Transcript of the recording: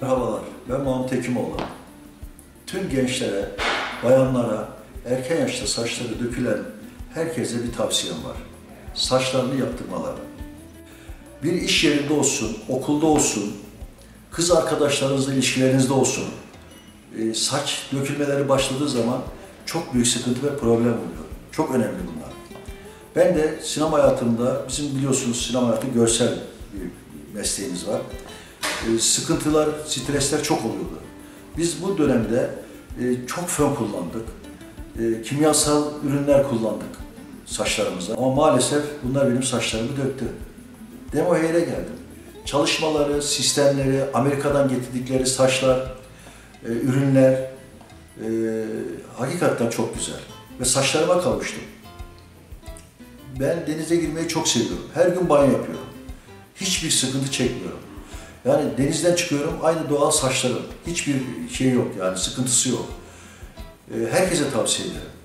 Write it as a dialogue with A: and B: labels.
A: Merhabalar, ben Mahmut Hekimoğlu. Tüm gençlere, bayanlara, erken yaşta saçları dökülen herkese bir tavsiyem var. Saçlarını yaptırmaları. Bir iş yerinde olsun, okulda olsun, kız arkadaşlarınızla ilişkilerinizde olsun, e, saç dökülmeleri başladığı zaman çok büyük sıkıntı ve problem oluyor. Çok önemli bunlar. Ben de sinema hayatımda, bizim biliyorsunuz sinema hayatı görsel bir mesleğimiz var. E, sıkıntılar, stresler çok oluyordu. Biz bu dönemde e, çok fön kullandık. E, kimyasal ürünler kullandık saçlarımıza. Ama maalesef bunlar benim saçlarımı döktü. Demo Hair'e geldim. Çalışmaları, sistemleri, Amerika'dan getirdikleri saçlar, e, ürünler hakikaten çok güzel. Ve saçlarıma kavuştum. Ben denize girmeyi çok seviyorum. Her gün banyo yapıyorum. Hiçbir sıkıntı çekmiyorum. Yani denizden çıkıyorum, aynı doğal saçlarım. Hiçbir şey yok yani, sıkıntısı yok. Ee, Herkese tavsiye ederim.